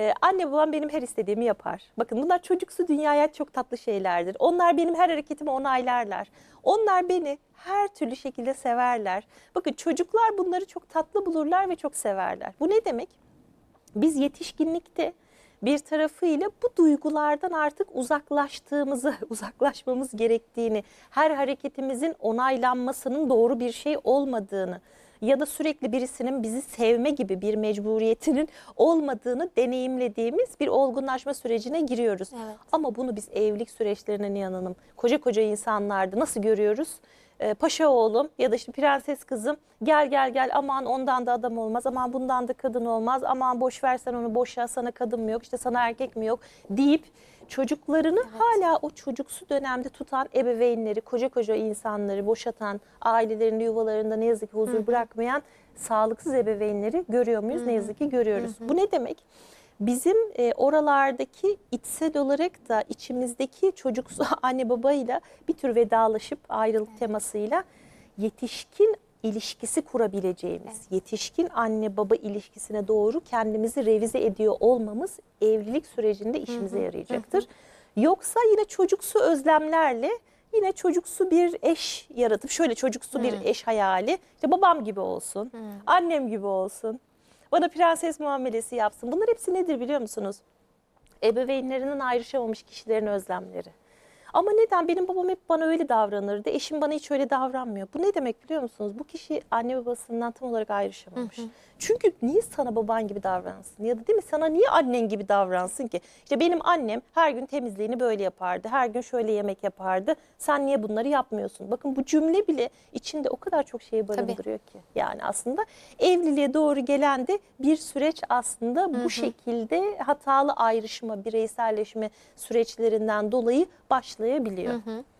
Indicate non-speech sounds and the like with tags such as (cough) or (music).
Ee, anne babam benim her istediğimi yapar. Bakın bunlar çocuksu dünyaya çok tatlı şeylerdir. Onlar benim her hareketimi onaylarlar. Onlar beni her türlü şekilde severler. Bakın çocuklar bunları çok tatlı bulurlar ve çok severler. Bu ne demek? Biz yetişkinlikte bir tarafıyla bu duygulardan artık uzaklaştığımızı, (laughs) uzaklaşmamız gerektiğini, her hareketimizin onaylanmasının doğru bir şey olmadığını ya da sürekli birisinin bizi sevme gibi bir mecburiyetinin olmadığını deneyimlediğimiz bir olgunlaşma sürecine giriyoruz. Evet. Ama bunu biz evlilik süreçlerine inanalım. Koca koca insanlarda nasıl görüyoruz? Ee, paşa oğlum ya da işte prenses kızım gel gel gel aman ondan da adam olmaz aman bundan da kadın olmaz aman boş versen onu boşa sana kadın mı yok işte sana erkek mi yok deyip çocuklarını hala o çocuksu dönemde tutan ebeveynleri koca koca insanları boşatan ailelerinde yuvalarında ne yazık ki huzur bırakmayan sağlıksız ebeveynleri görüyor muyuz? Ne yazık ki görüyoruz. Bu ne demek? Bizim e, oralardaki içsel olarak da içimizdeki çocuksu (laughs) anne babayla bir tür vedalaşıp ayrılık temasıyla yetişkin ilişkisi kurabileceğimiz, yetişkin anne baba ilişkisine doğru kendimizi revize ediyor olmamız evlilik sürecinde işimize yarayacaktır. Yoksa yine çocuksu özlemlerle yine çocuksu bir eş yaratıp şöyle çocuksu bir eş hayali işte babam gibi olsun, annem gibi olsun, bana prenses muamelesi yapsın. Bunlar hepsi nedir biliyor musunuz? Ebeveynlerinden ayrışamamış kişilerin özlemleri. Ama neden? Benim babam hep bana öyle davranırdı. Eşim bana hiç öyle davranmıyor. Bu ne demek biliyor musunuz? Bu kişi anne babasından tam olarak ayrışamamış. Çünkü niye sana baban gibi davransın? Ya da değil mi sana niye annen gibi davransın ki? İşte benim annem her gün temizliğini böyle yapardı. Her gün şöyle yemek yapardı. Sen niye bunları yapmıyorsun? Bakın bu cümle bile içinde o kadar çok şey barındırıyor ki. Yani aslında evliliğe doğru gelen de bir süreç aslında bu şekilde hatalı ayrışma, bireyselleşme süreçlerinden dolayı başlayabiliyor.